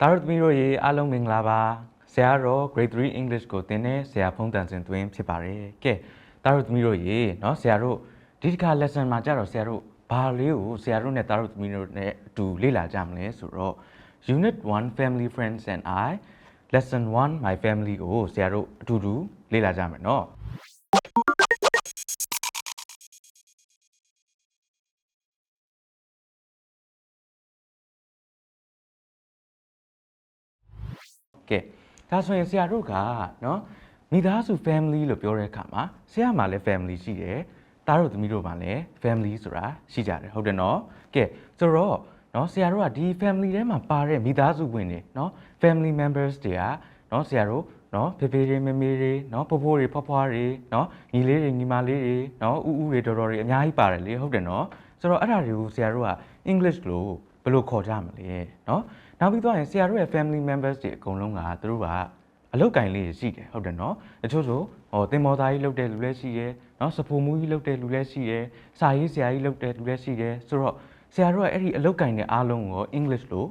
တာတို့သမီးတို့ရေအားလုံးမင်္ဂလာပါဆရာတော့ grade 3 English ကိုသင်တဲ့ဆရာဖုံးတန်စင်သွင်းဖြစ်ပါတယ်ကဲတာတို့သမီးတို့ရေเนาะဆရာတို့ဒီတစ်ခါ lesson မှာကြတော့ဆရာတို့ဘာလေးကိုဆရာတို့နဲ့တာတို့သမီးတို့နဲ့အတူလေ့လာကြမလဲဆိုတော့ unit 1 family friends and i lesson 1 my family ကိုဆရာတို့အတူတူလေ့လာကြမယ်เนาะ ကဲဒါဆိုရင်ဆရာတို့ကနော်မိသားစု family လို့ပြောတဲ့အခါမှာဆရာမှလည်း family ရှိတယ်တားတို့သမီးတို့မှလည်း family ဆိုတာရှိကြတယ်ဟုတ်တယ်နော်ကဲဆိုတော့နော်ဆရာတို့ကဒီ family ထဲမှာပါတဲ့မိသားစုဝင်တွေနော် family members တွေကနော်ဆရာတို့နော်ဖေဖေတွေမေမေတွေနော်ဖိုးဖိုးတွေဖွားဖွားတွေနော်ညီလေးတွေညီမလေးတွေနော်ဥဥတွေတော်တော်တွေအများကြီးပါတယ်လေဟုတ်တယ်နော်ဆိုတော့အဲ့ဒါတွေကိုဆရာတို့က English လို့ဘယ်လိုခေါ်ကြမလဲနော် နောက်ပြီးတော့ရင်ဆရာတို့ရဲ့ family members တွေအကုန်လုံးကသူတို့ကအလုတ်ကင်လေးရှိတယ်ဟုတ်တယ်နော်တချို့ဆိုဟိုတင်မော်သားကြီးလုတ်တဲ့လူလည်းရှိရဲနော်စဖိုမူကြီးလုတ်တဲ့လူလည်းရှိရဲစာရေးဆရာကြီးလုတ်တဲ့လူလည်းရှိရဲဆိုတော့ဆရာတို့ကအဲ့ဒီအလုတ်ကင်တဲ့အားလုံးကို English လို့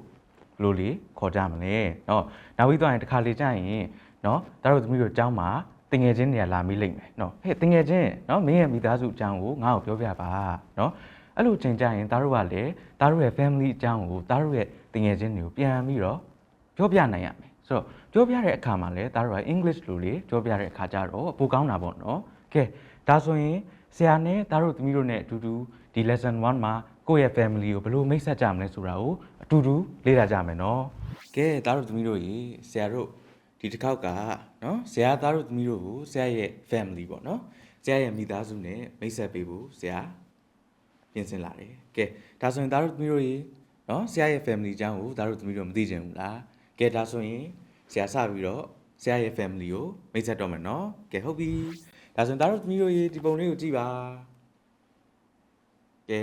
လို့လေခေါ်ကြမလဲနော်နောက်ပြီးတော့ရင်တစ်ခါလေကြာရင်နော်တအားတို့သမီးတို့အကြောင်းမှာတင်ငယ်ချင်းတွေကလာမိလိမ့်မယ်နော်ဟဲ့တင်ငယ်ချင်းနော်မင်းရဲ့မိသားစုအကြောင်းကိုငါ့ကိုပြောပြပါနော် အဲ့လိုချိန်ကြရင်ဒါတို့ကလည်းဒါတို့ရဲ့ family အကြောင်းကိုဒါတို့ရဲ့တငယ်ချင်းတွေကိုပြန်ပြီးတော့ပြောပြနိုင်ရမယ်ဆိုတော့ပြောပြတဲ့အခါမှာလည်းဒါတို့က English လိုလေးပြောပြတဲ့အခါကျတော့ပိုကောင်းတာပေါ့နော်ကဲဒါဆိုရင်ဆရာနဲ့ဒါတို့သမီးတို့နဲ့အတူတူဒီ lesson 1မှာကိုယ့်ရဲ့ family ကိုဘယ်လိုမိတ်ဆက်ကြမလဲဆိုတာကိုအတူတူလေ့လာကြမယ်နော်ကဲဒါတို့သမီးတို့ရေဆရာတို့ဒီတစ်ခေါက်ကနော်ဆရာသားတို့သမီးတို့ကိုဆရာရဲ့ family ပေါ့နော်ဆရာရဲ့မိသားစုနဲ့မိတ်ဆက်ပေးဖို့ဆရာ ပြင်ဆင်လာတယ်။ကဲဒါဆိုရင်သားတို့သမီးတို့ရေနော်ဆရာရဲ့ family အကြောင်းကိုသားတို့သမီးတို့မသိကြဘူးလား။ကဲဒါဆိုရင်ဆရာစပြီးတော့ဆရာရဲ့ family ကိုမိတ်ဆက်တော့မယ်နော်။ကဲဟုတ်ပြီ။ဒါဆိုရင်သားတို့သမီးတို့ရေဒီပုံလေးကိုကြည့်ပါ။ကဲ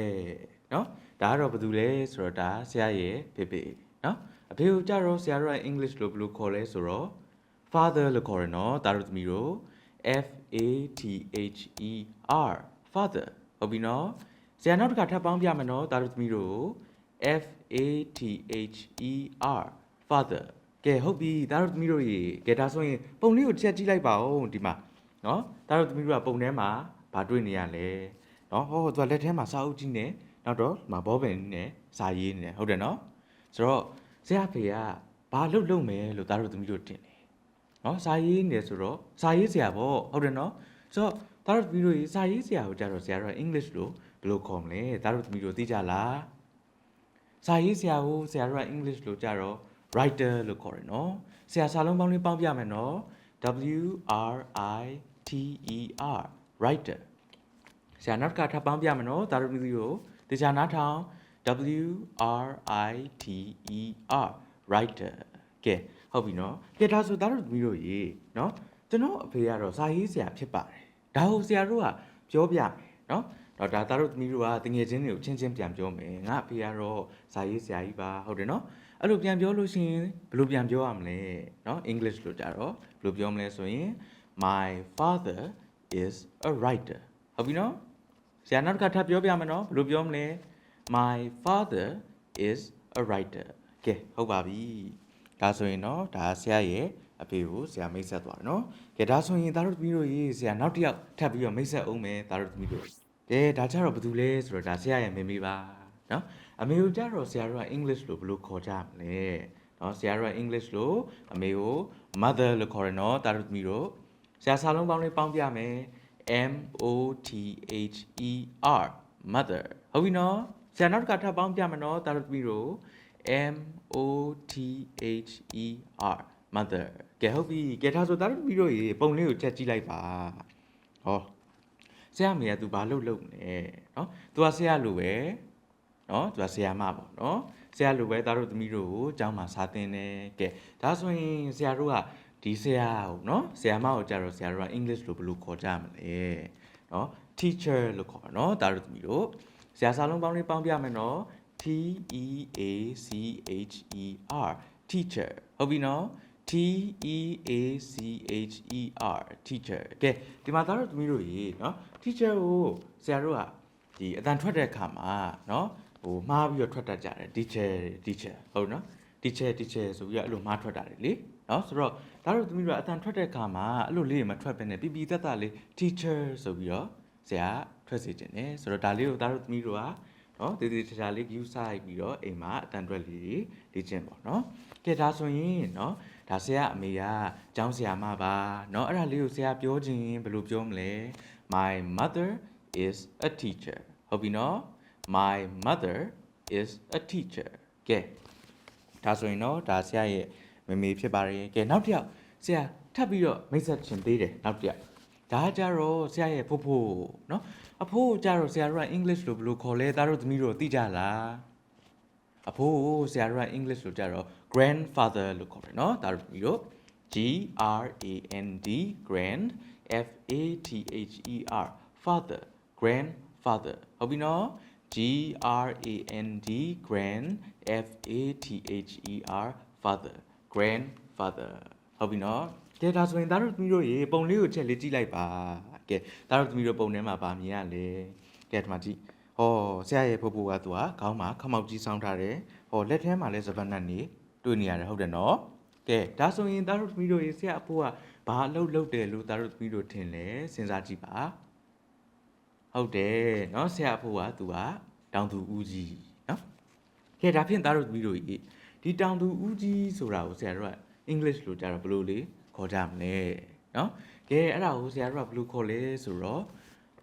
နော်ဒါကတော့ဘာတူလဲဆိုတော့ဒါဆရာရဲ့ဖေဖေနော်အဖေကိုကြတော့ဆရာတို့က English လို့ဘယ်လိုခေါ်လဲဆိုတော့ father လို့ခေါ်ရနော်သားတို့သမီးတို့ F A T H E R father ဟုတ်ပြီနော် ဆရာနောက်တစ်ခါထပ်ပေါင်းပြမယ်နော်သားတို့သမီးတို့ F A T H E R father ကဲဟုတ်ပြီသားတို့သမီးတို့ရေကဲဒါဆိုရင်ပုံလေးကိုချက်ကြည့်လိုက်ပါဦးဒီမှာနော်သားတို့သမီးတို့ကပုံထဲမှာဘာတွေ့နေရလဲနော်ဟောသူကလက်ထဲမှာစာအုပ်ကြီးနဲ့နောက်တော့ဒီမှာဘောပင်နဲ့စာရေးနေတယ်ဟုတ်တယ်နော်ဆိုတော့ဆရာဖေကဘာလုပ်လုပ်မယ်လို့သားတို့သမီးတို့တင်တယ်နော်စာရေးနေဆိုတော့စာရေးဆရာပေါ့ဟုတ်တယ်နော်ဆိုတော့ဒါတို့ဗီဒီယိုရေးစာရေးဆရာကိုကြတော့ဆရာတို့ English လို့ဘ ယ်လိုခေါ်မလဲဒါတို့သမီးတို့သိကြလားစာရေးဆရာကိုဆရာတို့က English လို့ကြတော့ writer လို့ခေါ်တယ်နော်ဆရာစာလုံးပေါင်းလေးပေါင်းပြမယ်နော် W R I T E R writer ဆရာနောက်တစ်ခါထပ်ပေါင်းပြမယ်နော်ဒါတို့သမီးတို့တေချာနားထောင် W R I T E R writer ကဲဟုတ်ပြီနော်ကဲဒါဆိုဒါတို့သမီးတို့ရေနော်ကျွန်တော်အဖေကတော့စာရေးဆရာဖြစ်ပါတယ်ဒါဟုတ်ဆရာတို့ကပြောပြမယ်နော် တော့ဒါသားတို့သမီးတို့ကတငယ်ချင်းတွေကိုချင်းချင်းပြန်ပြောမယ်ငါအဖေကတော့စာရေးဆရာကြီးပါဟုတ်တယ်နော်အဲ့လိုပြန်ပြောလို့ရှိရင်ဘယ်လိုပြန်ပြောရမလဲနော် English လို့ကြတော့ဘယ်လိုပြောမလဲဆိုရင် my father is a writer ဟုတ်ပြီနော်ဆရာနောက်တစ်ခါထပ်ပြောပြမယ်နော်ဘယ်လိုပြောမလဲ my father is a writer ကဲဟုတ်ပါပြီဒါဆိုရင်နော်ဒါဆရာရဲ့အဖေကိုဆရာမိတ်ဆက်သွားတယ်နော်ကဲဒါဆိုရင်ဒါတို့သမီးတို့ရေးဆရာနောက်တစ်ယောက်ထပ်ပြီးတော့မိတ်ဆက်အောင်မယ်ဒါတို့သမီးတို့ ကဲဒါကြတော့ဘာတူလဲဆိုတော့ဒါဆရာရဲ့မေမေပါနော်အမေကိုကြတော့ဆရာတို့က English လို့ဘယ်လိုခေါ်ကြမလဲနော်ဆရာတို့က English လို့အမေကို mother လို့ခေါ်တယ်နော်ဒါတို့သမီးတို့ဆရာစာလုံးပေါင်းလေးပေါင်းပြမယ် M O T H E R mother ဟုတ်ပြီနော်ဆရာနောက်တစ်ခါထပ်ပေါင်းပြမယ်နော်တာတို့သမီးတို့ M O T H E R mother ကဲဟုတ်ပြီကဲဒါဆိုတာတို့သမီးတို့ရေပုံလေးကိုချက်ကြည့်လိုက်ပါဟော ဆရာမေက तू ဘာလုပ်လုပ်နေနော် तू ကဆရာလိုပဲနော် तू ကဆရာမပေါ့နော်ဆရာလိုပဲတာတို့သမီးတို့ကိုအကျောင်းမှာစာသင်တယ်ကဲဒါဆိုရင်ဆရာတို့က ဒီဆရာကိုเนาะဆရာမကိုကြတော့ဆရာတို့က English လို့ဘယ်လိုခေါ်ကြမလဲเนาะ teacher လို့ခေါ်တာเนาะဒါတို့သမီးတို့ဆရာစာလုံးပေါင်းလေးပေါင်းပြမယ်เนาะ T E A C H E R teacher ဟုတ်ပြီเนาะ T E A C H E R teacher ကဲဒီမှာဒါတို့သမီးတို့ရေเนาะ teacher ကိုဆရာတို့ကဒီအတန်ထွက်တဲ့အခါမှာเนาะဟိုမှားပြီးတော့ထွက်တတ်ကြတယ် teacher teacher ဟုတ်เนาะ teacher teacher teacher ဆိုပြီးတော့အဲ့လိုမှားထွက်တာတွေလေနော်ဆိုတော့ဒါတို့သမီးတို့ကအတန်ထွက်တဲ့အခါမှာအဲ့လိုလေးတွေမထွက်ဘဲနဲ့ပြပြတက်တက်လေး teacher ဆိုပြီးတော့ဆရာထွက်စေခြင်းတယ်ဆိုတော့ဒါလေးကိုဒါတို့သမီးတို့ကနော်တည်တည်ချာချာလေး view ဆိုင်ပြီးတော့အိမ်မှာအတန်ထွက်လေးလေ့ကျင့်ပေါ့နော်ကဲဒါဆိုရင်နော်ဒါဆရာအမေကကျောင်းဆရာမပါနော်အဲ့ဒါလေးကိုဆရာပြောခြင်းဘယ်လိုပြောမလဲ my mother is a teacher ဟုတ်ပြီနော် my mother is a teacher ကဲဒါဆိုရင်တော့ဒါဆရာရဲ့မမေဖြစ်ပါတယ်ကဲနောက်တစ်ယောက်ဆရာထပ်ပြီးတော့မိတ်ဆက်ရှင်သေးတယ်နောက်တစ်ယောက်ဒါကကြတော့ဆရာရဲ့ဖိုးဖိုးเนาะအဖိုးကြတော့ဆရာတို့က English လို့ဘယ်လိုခေါ်လဲသားတို့သမီးတို့သိကြလားအဖိုးဆရာတို့က English လို့ကြတော့ grandfather လို့ခေါ်တယ်เนาะသားတို့သမီးတို့ G R A N D grand F A T H E R father grandfather ဟုတ်ပြီနော် G R A N D grand F A T H E R father grandfather ဟုတ်ပြီနော်ကဲဒါဆိုရင်သားတို့သမီးတို့ရေပုံလေးကိုချက်လေးကြည့်လိုက်ပါကဲသားတို့သမီးတို့ပုံထဲမှာဗာမြင်ရလေကဲဒီမှာကြည့်ဟောဆရာရဲ့ဖိုးဖိုးကသူကခေါင်းမှာခမောက်ကြီးဆောင်းထားတယ်ဟောလက်ထဲမှာလည်းစပတ်နတ်နေတွေ့နေရတယ်ဟုတ်တယ်နော်ကဲဒါဆိုရင်သားတို့သမီးတို့ရေဆရာအဖိုးက ဘာအလုပ်လုပ်တယ်လို့သားတို့သမီးတို့ထင်လဲစဉ်းစားကြည့်ပါ ဟုတ်တယ်เนาะဆရာအဖိုးကသူကတောင်သူဦးကြီးเนาะကဲဒါဖြင့်သားတို့သမီးတို့ကြီးဒီတောင်သူဦးကြီးဆိုတာကိုဆရာတို့ကအင်္ဂလိပ်လိုကြတော့ဘယ်လိုလေးခေါ်ကြမလဲเนาะကဲအဲ့ဒါကိုဆရာတို့ကဘယ်လိုခေါ်လဲဆိုတော့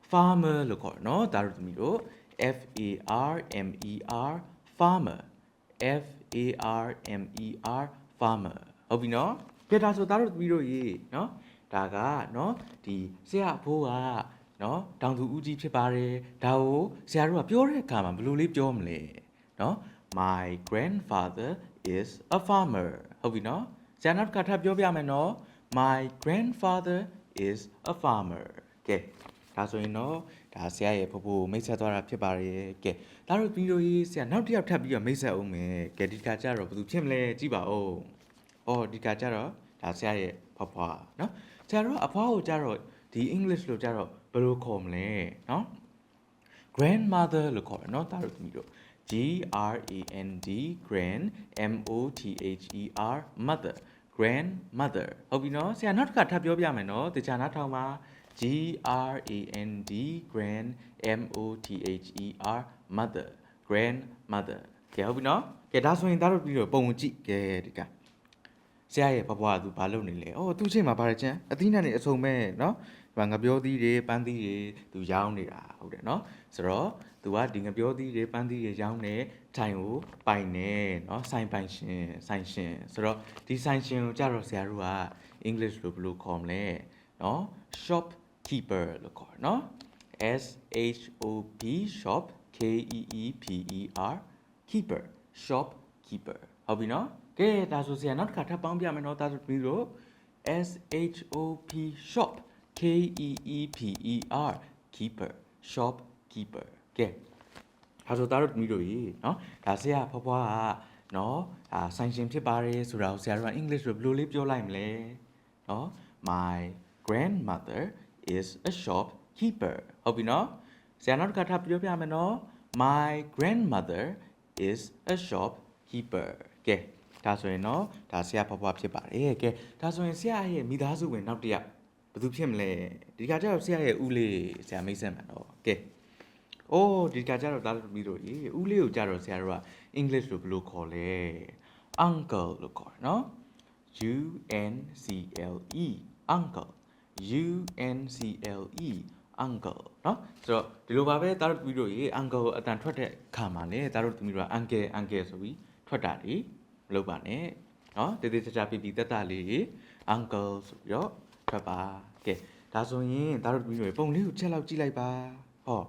farmer လို့ခေါ်တယ်เนาะသားတို့သမီးတို့ F A R M E R farmer F A R M E R farmer ဟုတ်ပြီเนาะ ကဲဒါဆိုသားတို့သမီးတို့ရေနော်ဒါကနော်ဒီဆရာအဖိုးကနော်တောင်သူဦးကြီးဖြစ်ပါတယ်ဒါကိုဆရာတို့ကပြောတဲ့အခါမှာဘယ်လိုလေးပြောမလဲနော် my grandfather is a farmer ဟုတ်ပြီနော်ဆရာနောက်တစ်ခါထပ်ပြောပြမယ်နော် my grandfather is a farmer ကဲဒါဆိုရင်တော့ဒါဆရာရဲ့ဖဖို့မိတ်ဆက်သွားတာဖြစ်ပါတယ်ကဲဒါတို့ပြီးတော့ရေးဆရာနောက်တစ်ယောက်ထပ်ပြီးတော့မိတ်ဆက်အောင်မယ်ကဲဒီခါကျတော့ဘာလို့ဖြစ်မလဲကြည့်ပါဦး အော်ဒီခါကျတော့ဒါဆရာရဲ့ဖဖွားနော်ဆရာတို့အဖွားကိုကျတော့ဒီ English လို့ကျတော့ဘယ်လိုခေါ်မလဲနော် grandmother လို့ခေါ်တယ်နော်ဒါတို့သမီးတို့ G R A N D grand M O T H E R mother grandmother ဟုတ်ပြီနော်ဆရာနောက်တစ်ခါထပ်ပြောပြမယ်နော်တခြားနားထောင်ပါ G R A N D grand M O T H E R mother grandmother ကဲဟုတ်ပြီနော်ကဲဒါဆိုရင်ဒါတို့ပြီးတော့ပုံကြည့်ကဲဒီက ဆရာရဲ့ဘဘကသူဘာလုပ်နေလဲအော်သူ့ချိန်မှာဘာလဲချမ်းအသီးနှံနေအစုံမဲ့နော်ဒီမှာငပြောသီးတွေပန်းသီးတွေသူရောင်းနေတာဟုတ်တယ်နော်ဆိုတော့သူကဒီငပြောသီးတွေပန်းသီးတွေရောင်းနေထိုင်ကိုပိုင်နေနော်ဆိုင်ပိုင်ရှင်ဆိုင်ရှင်ဆိုတော့ဒီဆိုင်ရှင်ကိုကြတော့ဆရာတို့က English လို့ဘယ်လိုခေါ်မလဲနော် shopkeeper လို့ခေါ်တယ်နော် S H O P shop K E E P E R keeper shopkeeper ဟုတ်ပြီနော် ကဲဒါဆိုဆရာနောက်တစ်ခါထပ်ပေါင်းပြမယ်နော်ဒါဆိုပြီးတော့ S H O P shop K E E P E R keeper shop keeper ကဲဒါဆိုဒါတို့မိတို့ရေနော်ဒါဆရာဖွားဖွားကနော်ဒါဆိုင်ရှင်ဖြစ်ပါတယ်ဆိုတာကိုဆရာတို့ကအင်္ဂလိပ်လိုဘယ်လိုလေးပြောလိုက်မလဲနော် my grandmother is a shop keeper ဟုတ်ပြီနော်ဆရာနောက်တစ်ခါထပ်ပြောပြမယ်နော် my grandmother is a shop keeper ကဲ ဒါဆိုရင်เนาะဒါဆရာဖွားဖွားဖြစ်ပါတယ်ကဲဒါဆိုရင်ဆရာရဲ့မိသားစုဝင်နောက်တစ်ယောက်ဘယ်သူဖြစ်မလဲဒီကကြတော့ဆရာရဲ့ဦးလေးဆရာမိတ်ဆက်မှာတော့ကဲအိုးဒီကကြတော့ဒါလို့ပြီးတော့ရေဦးလေးကိုကြတော့ဆရာတို့က English လို့ဘယ်လိုခေါ်လဲ uncle လို့ခေါ်တယ်နော် U N C L E uncle U N C L E uncle เนาะဆိုတော့ဒီလိုပါပဲတားတို့ပြီးတော့ရေ uncle အတန်ထွက်တဲ့ခါမှာလေတားတို့သမီးတို့က uncle uncle ဆိုပြီးထွက်တာလေ မလုပ်ပါနဲ့နော်တည်တည်ချာချာပြပြတက်တာလေး uncle ဆိုပြီးတော့ထွက်ပါကဲဒါဆိုရင်ဒါတို့ပြီးပြီပုံလေးကိုချက်လောက်ကြည့်လိုက်ပါဟော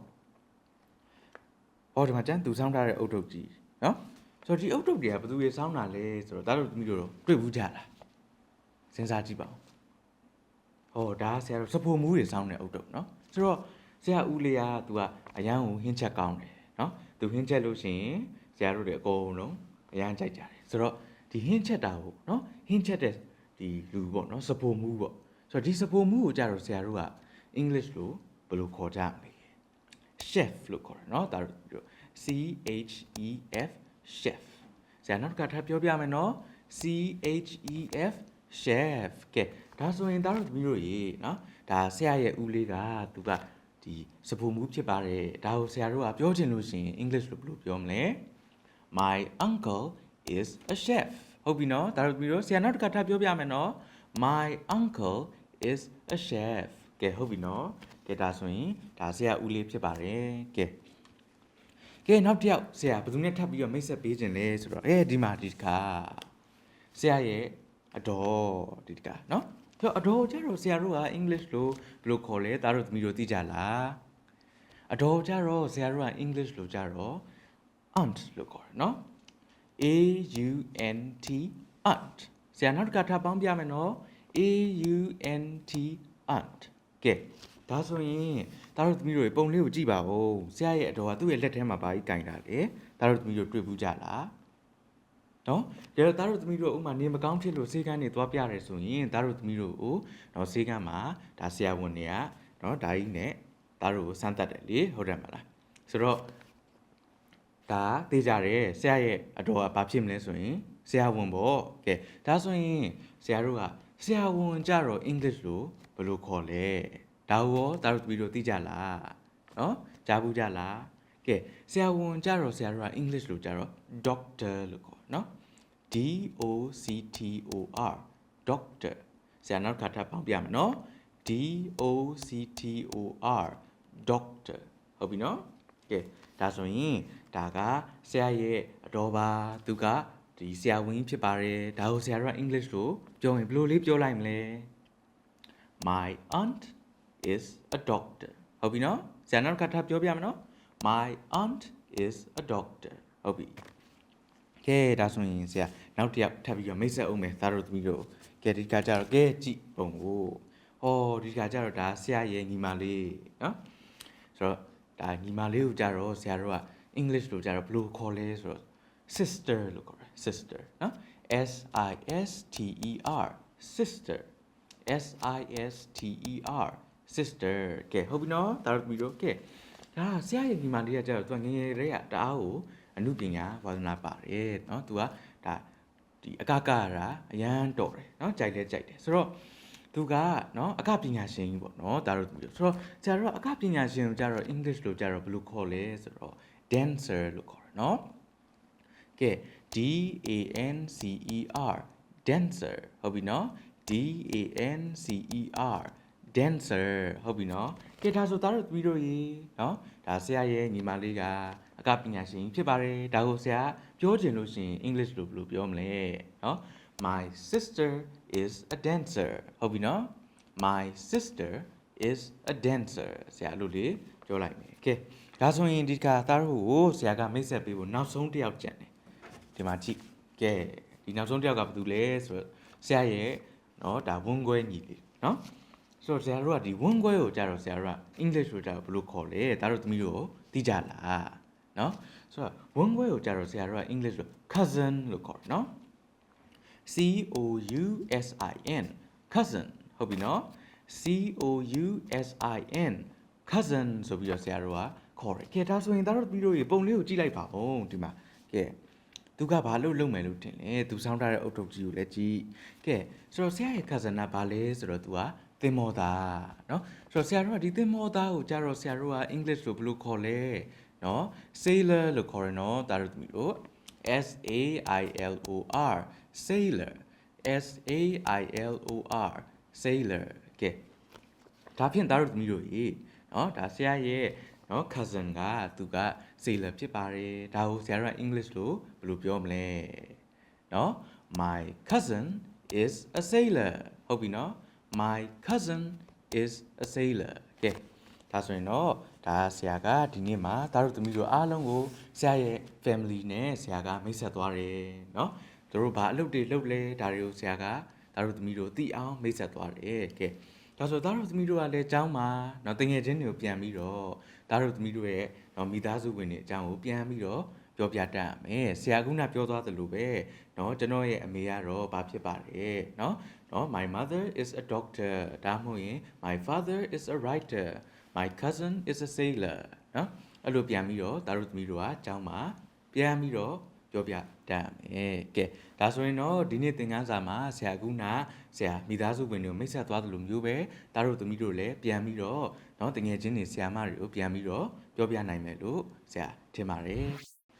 ဟောဒီမှာကျန်သူဆောင်းထားတဲ့အုတ်တုတ်ကြီးနော်ဆိုတော့ဒီအုတ်တုတ်တွေကဘယ်သူရေဆောင်းတာလဲဆိုတော့ဒါတို့မိတို့တော့တွေ့ဘူးကြလားစဉ်းစားကြည့်ပါဦးဟောဒါဆရာတို့စပုံမူးတွေဆောင်းတဲ့အုတ်တုတ်နော်ဆိုတော့ဆရာဦးလေးကသူကအရန်ကိုဟင်းချက်ကောင်းတယ်နော်သူဟင်းချက်လို့ရှိရင်ဆရာတို့တွေအကုန်လုံးအရန်ကြိုက်ကြတယ် ဆိုတော့ဒီဟင်းချက်တာကိုနော်ဟင်းချက်တဲ့ဒီလူပေါ့နော်စပိုမူးပေါ့ဆိုတော့ဒီစပိုမူးကိုကြတော့ဆရာတို့ကအင်္ဂလိပ်လိုဘယ်လိုခေါ်ကြမလဲ chef လို့ခေါ်တယ်နော်ဒါတို့ C H E F chef ဆရာနောက်တစ်ခါထပ်ပြောပြမယ်နော် C H E F chef ကဲဒါဆိုရင်ဒါတို့သမီးတို့ရေနော်ဒါဆရာရဲ့ဦးလေးကသူကဒီစပူမူဖြစ်ပါတယ်ဒါကိုဆရာတို့ကပြောချင်လို့ရှိရင် English လို့ဘယ်လိုပြောမလဲ My uncle is a chef ဟုတ်ပြီနော်ဒါတို့ပြီးတော့ဆရာနောက်တစ်ခါထပ်ပြောပြမယ်နော် my uncle is a chef ကဲဟုတ်ပြီနော်ကဲဒါဆိုရင်ဒါဆရာဦးလေးဖြစ်ပါတယ်ကဲကဲနောက်တစ်ယောက်ဆရာဘယ်သူနဲ့ထပ်ပြီးတော့မိတ်ဆက်ပေးခြင်းလဲဆိုတော့အဲဒီမှာဒီတစ်ခါဆရာရဲ့အတော်ဒီတစ်ခါနော်ဆိုတော့အတော်ကြတော့ဆရာတို့ကအင်္ဂလိပ်လိုဘယ်လိုခေါ်လဲဒါတို့သမီးတို့သိကြလားအတော်ကြတော့ဆရာတို့ကအင်္ဂလိပ်လိုကြတော့ aunt လို့ခေါ်တယ်နော် A U N T art ဆရာနောက်တစ်ခါထပ်ပေါင်းပြမယ်နော် A U N T art ကဲဒါဆိုရင်သားတို့သမီးတို့ပုံလေးကိုကြည့်ပါဦးဆရာရဲ့အတော်ကသူ့ရဲ့လက်ထဲမှာဘာကြီးကင်တာလဲသားတို့သမီးတို့တွေ့ဘူးကြလားနော်ကြတော့သားတို့သမီးတို့ဥမာနေမကောင်းဖြစ်လို့ဈေးကန်းနေသွားပြရတယ်ဆိုရင်သားတို့သမီးတို့ကိုနော်ဈေးကန်းမှာဒါဆရာဝန်တွေကနော်ဒါကြီးနဲ့သားတို့ကိုစမ်းသပ်တယ်လေဟုတ်တယ်မလားဆိုတော့ ဒါသိကြတယ်ဆရာရဲ့အတော်ကဘာဖြစ်မလဲဆိုရင်ဆရာဝန်ပေါ့ကဲဒါဆိုရင်ဆရာတို့ကဆရာဝန်ကြတော့ English လို့ဘယ်လိုခေါ်လဲဒါကိုရောဒါတို့သမီးတို့သိကြလားနော်ကြားဘူးကြလားကဲဆရာဝန်ကြတော့ဆရာတို့က English လို့ကြတော့ doctor လို့ခေါ်နော် D O C T O R doctor ဆရာနောက်တစ်ခါထပ်ပေါင်းပြမယ်နော် D O C T O R doctor ဟုတ်ပြီနော် ကဲဒါဆိုရင်ဒါကဆရာရဲ့အတော်ပါသူကဒီဆရာဝန်ကြီးဖြစ်ပါတယ်ဒါကိုဆရာတို့က English လို့ပြောရင်ဘယ်လိုလေးပြောလိုက်မလဲ My aunt is a doctor ဟုတ်ပြီနော်ဆရာနောက်တစ်ခါထပ်ပြောပြမယ်နော် My aunt is a doctor ဟုတ်ပြီကဲဒါဆိုရင်ဆရာနောက်တစ်ယောက်ထပ်ပြီးတော့မိတ်ဆက်အောင်မယ်သားတို့သမီးတို့ကဲဒီကကြတော့ကဲကြည့်ပုံကိုဟောဒီကကြတော့ဒါဆရာရဲ့ညီမလေးနော်ဆိုတော့ ဒါညီမလေးကိုကြတော့ဆရာတို့က English လို့ကြတော့ဘယ်လိုခေါ်လဲဆိုတော့ sister လို့ခေါ်တယ် sister နော် S I S T E R sister S I S T E R sister ကဲဟုတ်ပြီနော်ဒါတို့ပြီးတော့ကဲဒါဆရာရဲ့ညီမလေးကကြတော့သူကငယ်ငယ်လေးကတအားကိုအမှုပညာဝါသနာပါတယ်နော်သူကဒါဒီအကကရာအရန်တော်တယ်နော်ကြိုက်လဲကြိုက်တယ်ဆိုတော့ သူကနော်အကပညာရှင်ကြီးပေါ့နော်ဒါတို့ပြီးတော့ဆိုတော့ဆရာတို့ကအကပညာရှင်ကိုကြတော့ English လို့ကြတော့ဘယ်လိုခေါ်လဲဆိုတော့ dancer လို့ခေါ်တယ်နော်ကဲ D A N C E R dancer ဟုတ်ပြီနော် D A N C E R dancer ဟုတ်ပြီနော်ကဲဒါဆိုသားတို့ပြီးတော့ရေနော်ဒါဆရာရဲ့ညီမလေးကအကပညာရှင်ဖြစ်ပါတယ်ဒါကိုဆရာပြောချင်လို့ရှိရင် English လို့ဘယ်လိုပြောမလဲနော် my sister is a dancer ဟုတ်ပြီနော် my sister is a dancer ဆရာလို့လေပြောလိုက်မယ်ကဲဒါဆိုရင်ဒီကသားတို့ကိုဆရာကမိတ်ဆက်ပေးဖို့နောက်ဆုံးတစ်ယောက်ကြံတယ်ဒီမှာကြည့်ကဲဒီနောက်ဆုံးတစ်ယောက်ကဘာတူလဲဆိုတော့ဆရာရဲ့နော်ဒါဝန်းခွဲညီလေးနော်ဆိုတော့ဆရာတို့ကဒီဝန်းခွဲကိုကြတော့ဆရာတို့ကအင်္ဂလိပ်လိုကြတော့ဘယ်လိုခေါ်လဲဒါတို့သမီးတို့သိကြလားနော်ဆိုတော့ဝန်းခွဲကိုကြတော့ဆရာတို့ကအင်္ဂလိပ်လို cousin လို့ခေါ်တယ်နော် C O U S I N cousin ဟုတ်ပြီเนาะ C O U S I N cousin ဆိုပြီးတော့ဆရာတို့ကခေါ်တယ်ကဲဒါဆိုရင်ဒါတို့သမီးတို့ရေပုံလေးကိုကြည့်လိုက်ပါဦးဒီမှာကဲ သူကဘာလို့လုပ်မယ်လို့ထင်လဲသူစောင်းထားတဲ့အုတ်ထုပ်ကြီးကိုလည်းကြည့်ကဲဆိုတော့ဆရာရဲ့ cousin ကဘာလဲဆိုတော့သူကသင်္ဘောသားเนาะဆိုတော့ဆရာတို့ကဒီသင်္ဘောသားကိုကြတော့ဆရာတို့က English လို့ဘယ်လိုခေါ်လဲเนาะ sailor လို့ခေါ်တယ်เนาะဒါတို့သမီးတို့ S A I L O R sailor S A I L O R sailor ကဲဒါဖြင့်သားတို့သမီးတို့ရေနော်ဒါဆရာရဲ့နော် cousin ကသူက sailor ဖြစ်ပါတယ်ဒါကိုဆရာတို့က English လို့ဘယ်လိုပြောမလဲနော် my cousin is a sailor ဟုတ်ပြီနော် my cousin is a sailor ကဲဒါဆိုရင်တော့ဒါဆရာကဒီနေ့မှာသားတို့သမီးတို့အားလုံးကိုဆရာရဲ့ family နဲ့ဆရာကမိတ်ဆက်သွားတယ်နော် သူတို့ဘာအလုပ်တွေလုပ်လဲဒါတွေကိုဆရာကသားတို့သမီးတို့သိအောင်မိတ်ဆက်သွားတယ်ကဲ ဒါဆိုသားတို့သမီးတို့ကလည်းအကြောင်းမှာเนาะတငယ်ချင်းတွေကိုပြန်ပြီးတော့သားတို့သမီးတို့ရဲ့เนาะမိသားစုဝင်တွေအကြောင်းကိုပြန်ပြီးတော့ပြောပြတတ်ရမယ်ဆရာကကပြောသွားသလိုပဲเนาะကျွန်တော်ရဲ့အမေကတော့ဘာဖြစ်ပါတယ်เนาะเนาะ my mother is a doctor ဒါမှမဟုတ်ရင် my father is a writer my cousin is a sailor เนาะအဲ့လိုပြန်ပြီးတော့သားတို့သမီးတို့ကအကြောင်းမှာပြန်ပြီးတော့ ပြောပြတတ်မယ်ကဲဒါဆိုရင်တော့ဒီနေ့သင်ခန်းစာမှာဆရာကူနာဆရာမိသားစုဝင်တွေကိုမိတ်ဆက်သွားသလိုမျိုးပဲတားတို့သမီးတို့လည်းပြန်ပြီးတော့เนาะတငယ်ချင်းတွေဆရာမတွေကိုပြန်ပြီးတော့ပြောပြနိုင်မယ်လို့ဆရာထင်ပါတယ်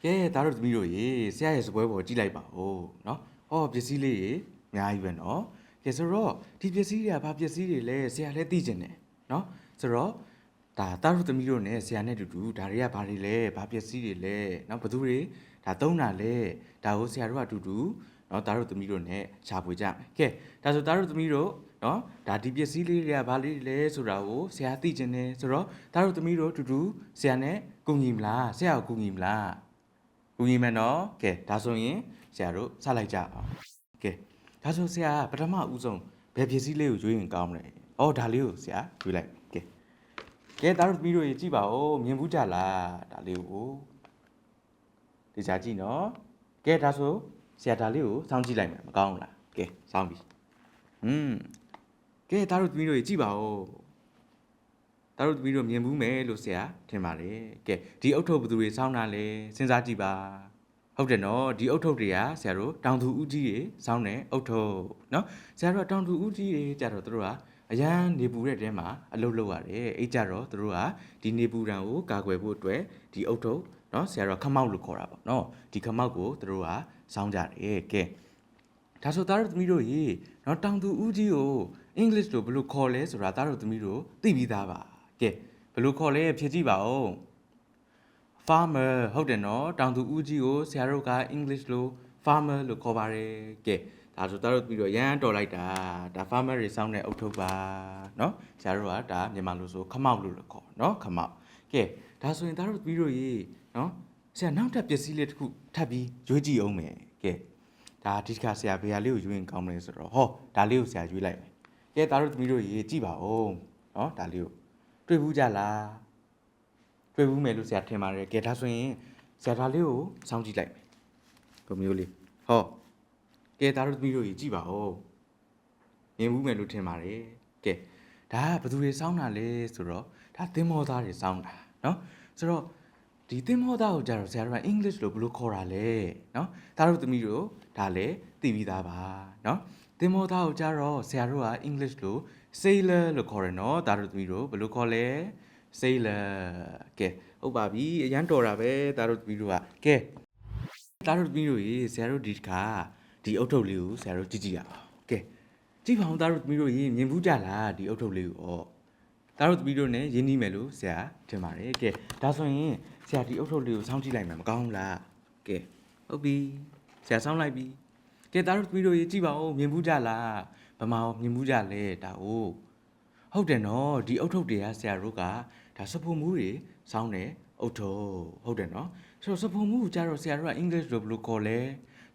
ကဲတားတို့သမီးတို့ရေဆရာရဲ့စပွဲပေါ်ကြည့်လိုက်ပါဦးเนาะဟောပစ္စည်းလေးရေအများကြီးပဲเนาะကဲဆိုတော့ဒီပစ္စည်းတွေကဘာပစ္စည်းတွေလဲဆရာလည်းသိကျင်တယ်เนาะဆိုတော့ ဒါတာရုသမီးတို့နဲ့ဆရာနဲ့တူတူဒါတွေကဘာတွေလဲဘာပစ္စည်းတွေလဲเนาะဘသူတွေ ဒါသုံးတာလဲဒါကိုဆရာတို့ကအတူတူเนาะတာရုသမီးတို့နဲ့ရှာဖွေကြမယ်ကဲဒါဆိုတာရုသမီးတို့เนาะဒါဒီပစ္စည်းလေးတွေကဘာလေးတွေလဲဆိုတာကိုဆရာသိချင်တယ်ဆိုတော့တာရုသမီးတို့အတူတူဆရာနဲ့ကူညီမလားဆရာကိုကူညီမလားကူညီမယ်နော်ကဲဒါဆိုရင်ဆရာတို့စလိုက်ကြအောင်ကဲဒါဆိုဆရာပထမဦးဆုံးဘယ်ပစ္စည်းလေးကိုရွေးရင်ကောင်းမလဲအော်ဒါလေးကိုဆရာရွေးလိုက်ကဲ ကဲသားတို့သမီးတို့ရေကြည့်ပါဦးမြင်ဘူးကြလားဒါလေးကို ဒီချာကြည့်နော်ကဲဒါဆိုဆရာဒါလေးကိုစောင်းကြည့်လိုက်မယ်မကောင်းဘူးလားကဲစောင်းပြီอืมကဲသားတို့သမီးတို့ရေကြည့်ပါဦးသားတို့သမီးတို့မြင်ဘူးမယ်လို့ဆရာထင်ပါတယ်ကဲဒီအုတ်ထုတ်ဘယ်သူတွေစောင်းတာလဲစဉ်းစားကြည့်ပါဟုတ်တယ်နော်ဒီအုတ်ထုတ်တွေကဆရာတို့တောင်သူဦးကြီးတွေစောင်းတဲ့အုတ်ထုတ်နော်ဆရာတို့ကတောင်သူဦးကြီးတွေကြတော့သူတို့ကအရန်နေပူတဲ့တဲမှာအလုပ်လုပ်ရတယ်အဲ့ကြတော့သူတို့ကဒီနေပူတံကိုကာကွယ်ဖို့အတွက်ဒီအုတ်ထုတ် နော်ဆရာတို့ကခမောက်လို့ခေါ်တာပေါ့နော်ဒီခမောက်ကိုသူတို့ကစောင်းကြတယ်ကဲဒါဆိုသားတို့သမီးတို့ရေနော်တောင်သူဦးကြီးကိုအင်္ဂလိပ်လိုဘယ်လိုခေါ်လဲဆိုတာသားတို့သမီးတို့သိပြီးသားပါကဲဘယ်လိုခေါ်လဲဖြေကြည့်ပါဦး farmer ဟုတ်တယ်နော်တောင်သူဦးကြီးကိုဆရာတို့ကအင်္ဂလိပ်လို farmer လို့ခေါ်ပါတယ်ကဲဒါဆိုတို့ပြီးတော့ရမ်းတော်လိုက်တာဒါ farmer တွေစောင်းတဲ့အုတ်ထုတ်ပါနော်ဆရာတို့ကဒါမြန်မာလိုဆိုခမောက်လို့လည်းခေါ်နော်ခမောက်ကဲဒါဆိုရင်တို့ပြီးတော့ရေ နော်ဆရာနောက်ထပ်ပစ္စည်းလေးတစ်ခုထပ်ပြီးရွေးကြည့်အောင်မယ်ကဲဒါဒီတစ်ခါဆရာဘယ်ဟာလေးကိုရွေးရင်ကောင်းမလဲဆိုတော့ဟောဒါလေးကိုဆရာရွေးလိုက်မယ်ကဲဒါတို့သမီးတို့ရေကြည့်ပါဦးနော်ဒါလေးကိုတွေ့ဘူးကြလားတွေ့ဘူးမယ်လို့ဆရာထင်ပါတယ်ကဲဒါဆိုရင်ဆရာဒါလေးကိုစောင့်ကြည့်လိုက်မယ်ဒီမျိုးလေးဟောကဲဒါတို့သမီးတို့ရေကြည့်ပါဦးမြင်ဘူးမယ်လို့ထင်ပါတယ်ကဲဒါကဘယ်သူတွေစောင့်တာလဲဆိုတော့ဒါသင်္ဘောသားတွေစောင့်တာနော်ဆိုတော့ ဒီသင်္ဘောသားကိုကြတော့ဆရာတို့ကအင်္ဂလိပ်လိုဘယ်လိုခေါ်တာလဲเนาะဒါတို့သမီးတို့ဒါလည်းသိပြီးသားပါเนาะသင်္ဘောသားကိုကြတော့ဆရာတို့ကအင်္ဂလိပ်လို sailor လို့ခေါ်တယ်เนาะဒါတို့သမီးတို့ဘယ်လိုခေါ်လဲ sailor ကဲဟုတ်ပါပြီအရန်တော်တာပဲဒါတို့သမီးတို့ကကဲဒါတို့သမီးတို့ရေဆရာတို့ဒီတစ်ခါဒီအုတ်ထုတ်လေးကိုဆရာတို့ကြည့်ကြည့်ရအောင်ကဲကြည့်ပါဦးဒါတို့သမီးတို့ရေမြင်ဘူးကြလားဒီအုတ်ထုတ်လေးကိုဩဒါတို့သမီးတို့ ਨੇ ရင်းနှီးမယ်လို့ဆရာထင်ပါတယ်ကဲဒါဆိုရင် ဆရာဒီအုတ်ထုတ်လေးကိုစောင့်ကြည့်လိုက်မယ်မကောင်းဘူးလားကဲဟုတ်ပြီဆရာစောင့်လိုက်ပြီကဲဒါတို့သမီးတို့ရေကြည့်ပါဦးမြင်ဘူးကြလားဗမာရောမြင်ဘူးကြလဲဒါ哦ဟုတ်တယ်နော်ဒီအုတ်ထုတ်တွေကဆရာတို့ကဒါစပူမှုတွေစောင်းတယ်အုတ်ထုတ်ဟုတ်တယ်နော်ဆိုတော့စပူမှုကိုကြတော့ဆရာတို့ကအင်္ဂလိပ်လိုဘယ်လိုခေါ်လဲ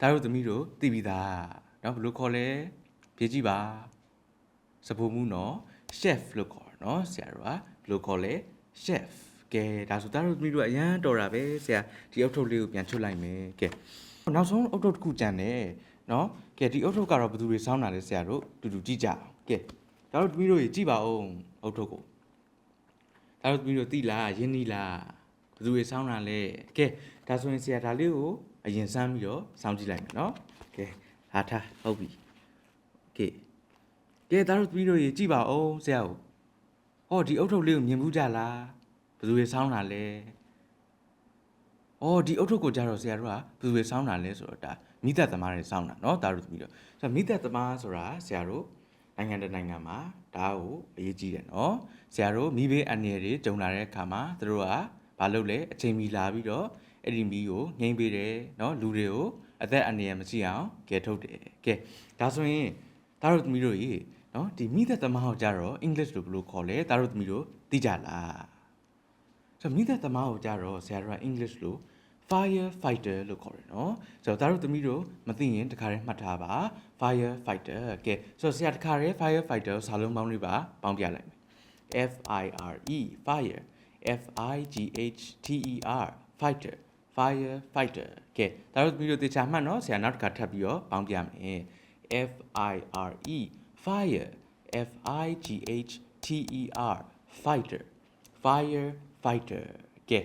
ဒါတို့သမီးတို့သိပြီးသားနော်ဘယ်လိုခေါ်လဲဖြေကြည့်ပါစပူမှုနော် chef လို့ခေါ်တယ်နော်ဆရာတို့ကဘယ်လိုခေါ်လဲ chef ကဲဒါဆိုဒါတို့သမီးတို့ကအရန်တော်တာပဲဆရာဒီအုတ်ထုတ်လေးကိုပြန်ချွတ်လိုက်မယ်ကဲနောက်ဆုံးအုတ်ထုတ်တစ်ခုကြံတယ်နော်ကဲဒီအုတ်ထုတ်ကတော့ဘယ်သူတွေစောင်းတာလဲဆရာတို့တူတူကြည့်ကြအောင်ကဲဒါတို့သမီးတို့ကြီးကြည့်ပါဦးအုတ်ထုတ်ကိုဒါတို့သမီးတို့သိလားယင်းနီလားဘယ်သူတွေစောင်းတာလဲကဲဒါဆိုရင်ဆရာဒါလေးကိုအရင်စမ်းပြီးတော့စောင်းကြည့်လိုက်မယ်နော်ကဲဟာထားဟုတ်ပြီကဲကဲဒါတို့သမီးတို့ရေကြည့်ပါဦးဆရာကိုဟောဒီအုတ်ထုတ်လေးကိုမြင်ဘူးကြလား ဘယ်သူတွေစောင်းတာလဲအော်ဒီအုတ်ထုတ်ကိုကြတော့ဆရာတို့ကဘယ်သူတွေစောင်းတာလဲဆိုတော့ဒါမိသက်သမားတွေစောင်းတာเนาะဒါတို့သမီးတို့ဆိုတော့မိသက်သမားဆိုတာဆရာတို့ နိုင်ငံတစ်နိုင်ငံမှာဒါကိုအရေးကြီးတယ်နော်ဆရာတို့မိဘေးအန္တရာယ်တွေကြုံလာတဲ့အခါမှာသူတို့ကဘာလုပ်လဲအချိန်မီလာပြီးတော့အဲ့ဒီမီးကိုငိမ့်ပေးတယ်နော်လူတွေကိုအသက်အန္တရာယ်မရှိအောင်ကယ်ထုတ်တယ်ကဲဒါဆိုရင်ဒါတို့သမီးတို့ရေနော်ဒီမိသက်သမားကိုကြတော့အင်္ဂလိပ်လိုဘယ်လိုခေါ်လဲဒါတို့သမီးတို့သိကြလား ဆိုတော့မိသက်သမားကိုကြတော့ဆရာတို့ကအင်္ဂလိပ်လို fire fighter လို့ခေါ်တယ်နော်ဆိုတော့ဒါတို့သမီးတို့မသိရင်တခါတည်းမှတ်ထားပါ fire fighter ကဲဆိုတော့ဆရာတခါတည်း fire fighter စာလုံးပေါင်းလေးပါပေါင်းပြလိုက်မယ် F I R E fire F I G H T E R fighter fire fighter ကဲဒါတို့သမီးတို့တေချာမှတ်နော်ဆရာနောက်တစ်ခါထပ်ပြီးတော့ပေါင်းပြမယ် F I R E fire F I G H T E R fighter fire fighter ကဲ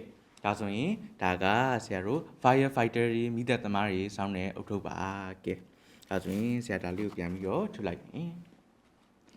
ဒါဆိုရင်ဒါကဆရာတို့ fire fighter တွေမိသက်သမားတွေစောင်းတဲ့အုတ်ထုတ်ပါကဲဒါဆိုရင်ဆရာဒါလေးကိုပြန်ပြီးတော့ထုတ်လိုက်မယ်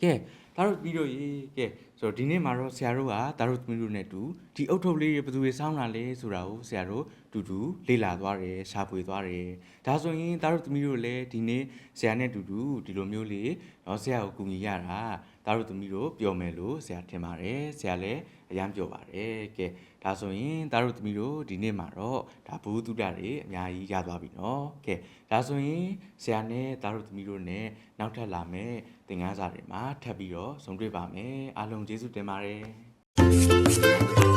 ကဲဒါတို့ပြီးတော့ရေကဲဆိုတော့ဒီနေ့မှာတော့ဆရာတို့ကဒါတို့သမီးတို့နဲ့တူဒီအုတ်ထုတ်လေးတွေဘယ်သူတွေစောင်းတာလဲဆိုတာကိုဆရာတို့တူတူလေ့လာသွားတယ်ရှာဖွေသွားတယ်ဒါဆိုရင်ဒါတို့သမီးတို့လည်းဒီနေ့ဆရာနဲ့တူတူဒီလိုမျိုးလေးเนาะဆရာကိုကူညီရတာ ဒါတို့သမီးတို့ပျော်မယ်လို့ဆရာထင်ပါတယ်ဆရာလည်းအရန်ပျော်ပါတယ်ကဲဒါဆိုရင်ဒါတို့သမီးတို့ဒီနေ့မှာတော့ဒါဘူးတုဒတွေအများကြီးရသွားပြီနော်ကဲဒါဆိုရင်ဆရာနဲ့ဒါတို့သမီးတို့ ਨੇ နောက်ထပ်လာမယ့်သင်ခန်းစာတွေမှာထပ်ပြီးတော့ဆုံတွေ့ပါမယ်အားလုံးကျေးဇူးတင်ပါတယ်